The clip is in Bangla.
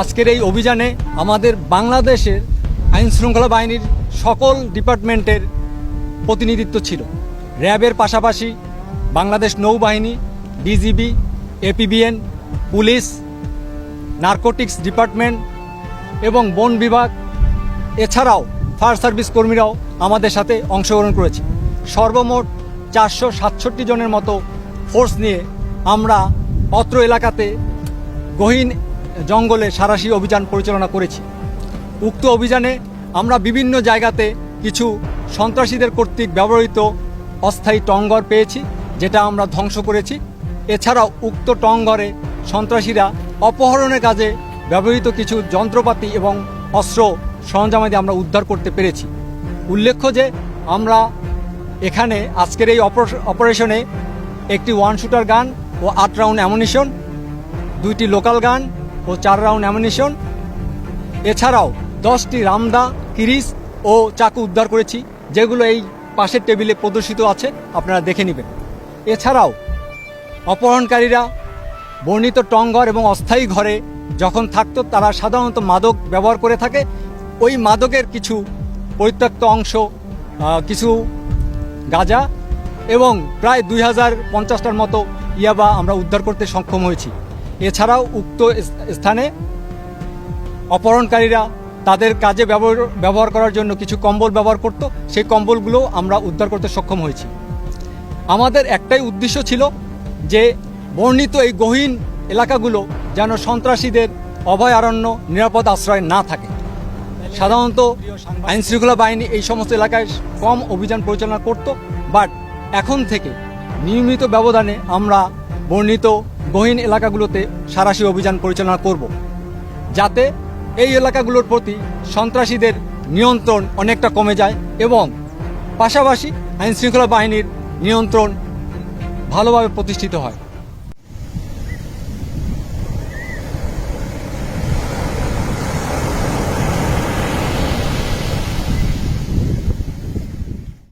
আজকের এই অভিযানে আমাদের বাংলাদেশের আইন শৃঙ্খলা বাহিনীর সকল ডিপার্টমেন্টের প্রতিনিধিত্ব ছিল। র্যাবের পাশাপাশি বাংলাদেশ নৌবাহিনী DGB APBN police, narcotics department এবং বন বিভাগ, এছাড়াও ফায়ার সার্ভিস কর্মীরাও আমাদের সাথে অংশগ্রহণ করেছে। সর্বমোট চারশো সাতষট্টি জনের মতো ফোর্স নিয়ে আমরা অত্র এলাকাতে গহীন জঙ্গলে সারাশি অভিযান পরিচালনা করেছি। উক্ত অভিযানে আমরা বিভিন্ন জায়গাতে কিছু সন্ত্রাসীদের কর্তৃক ব্যবহৃত অস্থায়ী টঙ্গর পেয়েছি, যেটা আমরা ধ্বংস করেছি। এছাড়াও উক্ত টঙ্গরে সন্ত্রাসীরা অপহরণের কাজে ব্যবহৃত কিছু যন্ত্রপাতি এবং অস্ত্র সরঞ্জামাদি আমরা উদ্ধার করতে পেরেছি। উল্লেখ্য যে আমরা এখানে আজকের এই অপারেশ- অপারেশনে একটি ওয়ান শুটার গান ও আট রাউন্ড অ্যামুনিশন, দুইটি লোকাল গান ও চার রাউন্ড অ্যামিনেশন এছাড়াও দশটি রামদা কিরিস ও চাকু উদ্ধার করেছি, যেগুলো এই পাশের টেবিলে প্রদর্শিত আছে, আপনারা দেখে নেবেন। এছাড়াও অপহরণকারীরা বর্ণিত টঙ্গর এবং অস্থায়ী ঘরে যখন থাকতো, তারা সাধারণত মাদক ব্যবহার করে থাকে। ওই মাদকের কিছু পরিত্যক্ত অংশ কিছু গাজা এবং প্রায় দুই হাজার পঞ্চাশটার মতো ইয়াবা আমরা উদ্ধার করতে সক্ষম হয়েছি। এছাড়াও উক্ত স্থানে অপহরণকারীরা তাদের কাজে ব্যবহার করার জন্য কিছু কম্বল ব্যবহার করত। সেই কম্বলগুলো আমরা উদ্ধার করতে সক্ষম হয়েছি। আমাদের একটাই উদ্দেশ্য ছিল যে বর্ণিত এই গহীন এলাকাগুলো যেন সন্ত্রাসীদের অভয়ারণ্য, নিরাপদ আশ্রয় না থাকে। সাধারণত আইনশৃঙ্খলা বাহিনী এই সমস্ত এলাকায় কম অভিযান পরিচালনা করত, বাট এখন থেকে নিয়মিত ব্যবধানে আমরা বর্ণিত গহীন এলাকাগুলোতে সারাশি অভিযান পরিচালনা করব। যাতে এই এলাকাগুলোর প্রতি সন্ত্রাসীদের নিয়ন্ত্রণ অনেকটা কমে যায় এবং পাশাপাশি আইনশৃঙ্খলা বাহিনীর নিয়ন্ত্রণ ভালোভাবে প্রতিষ্ঠিত হয়।